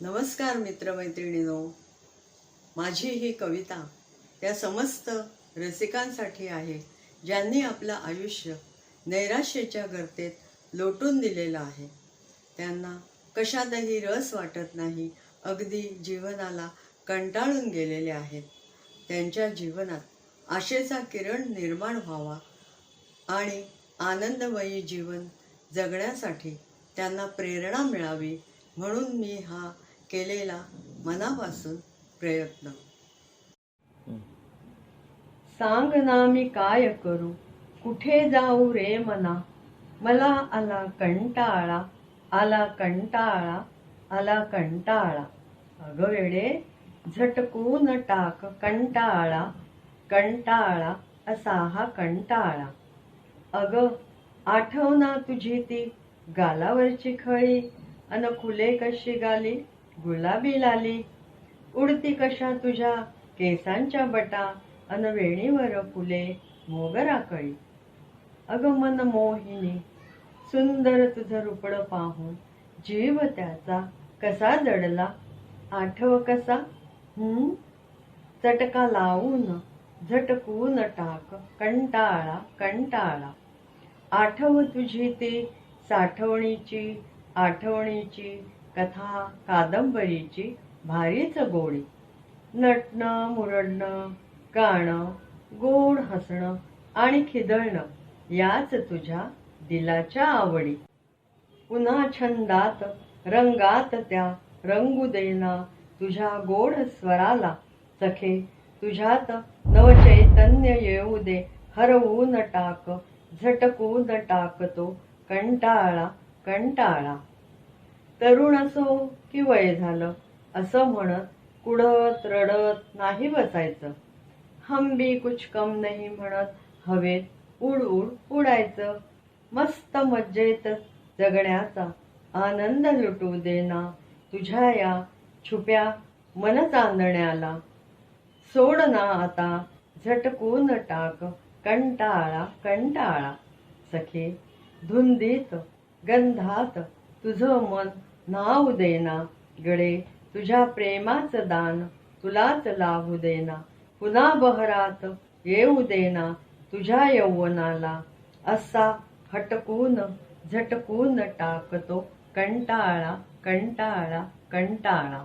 नमस्कार मित्रमैत्रिणीनो. माझी ही कविता त्या समस्त रसिकांसाठी आहे ज्यांनी आपलं आयुष्य नैराश्याच्या गर्तेत लोटून दिलेलं आहे. त्यांना कशातही रस वाटत नाही अगदी जीवनाला कंटाळून गेलेले आहेत. त्यांच्या जीवनात आशेचा किरण निर्माण व्हावा आणि आनंदमयी जीवन जगण्यासाठी त्यांना प्रेरणा मिळावी म्हणून मी हा केलेला मनापासून प्रयत्न. सांग ना मी काय करू? कुठे जाऊ रे मना? मला आला कंटाळा आला कंटाळा आला कंटाळा. अगं वेडे झटकून टाक कंटाळा. कंटाळा असा हा कंटाळा. अगं आठव ना तुझी ती गालावरची खळी. अन खुले कशी गाली? गुलाबी लाली. उडती कशा तुझ्या केसांच्या बटा अन वेणीवर फुले मोगरा कळी अगं मन मोहिनी सुंदर तुझं रुपड पाहून जीव त्याचा कसा जडला? आठव कसा? हम्म चटका लावून झटकून टाक कंटाळा कंटाळा. आठव तुझी ती साठवणीची आठवणीची कथा कादंबरीची भारीच गोडी. नटणं मुरडणं गाणं गोड हसणं आणि खिदळणं याच तुझ्या दिलाच्या आवडी. पुन्हा छंदात रंगात त्या रंगू देना तुझ्या गोड स्वराला. सखे तुझ्यात नवचैतन्य येऊ दे हरवून टाक झटकून टाकतो कंटाळा कंटाळा. तरुण असो की वय झालं असं म्हणत कुडत रडत नाही बसायचं. हम भी कुछ कम नाही म्हणत हवेत उड उड उडायचं. मस्त मज्जेत जगण्याचा आनंद लुटू देना तुझ्या या छुप्या मन चांदण्याला सोड ना आता झटकून टाक कंटाळा कंटाळा. सखे धुंदीत गंधात तुझं मन नाव देना. गडे तुझ्या प्रेमाचं दान तुलाच लाभू देना. पुन्हा बहरात येऊ देना तुझ्या यौवनाला. असा हटकून झटकून टाकतो कंटाळा कंटाळा कंटाळा.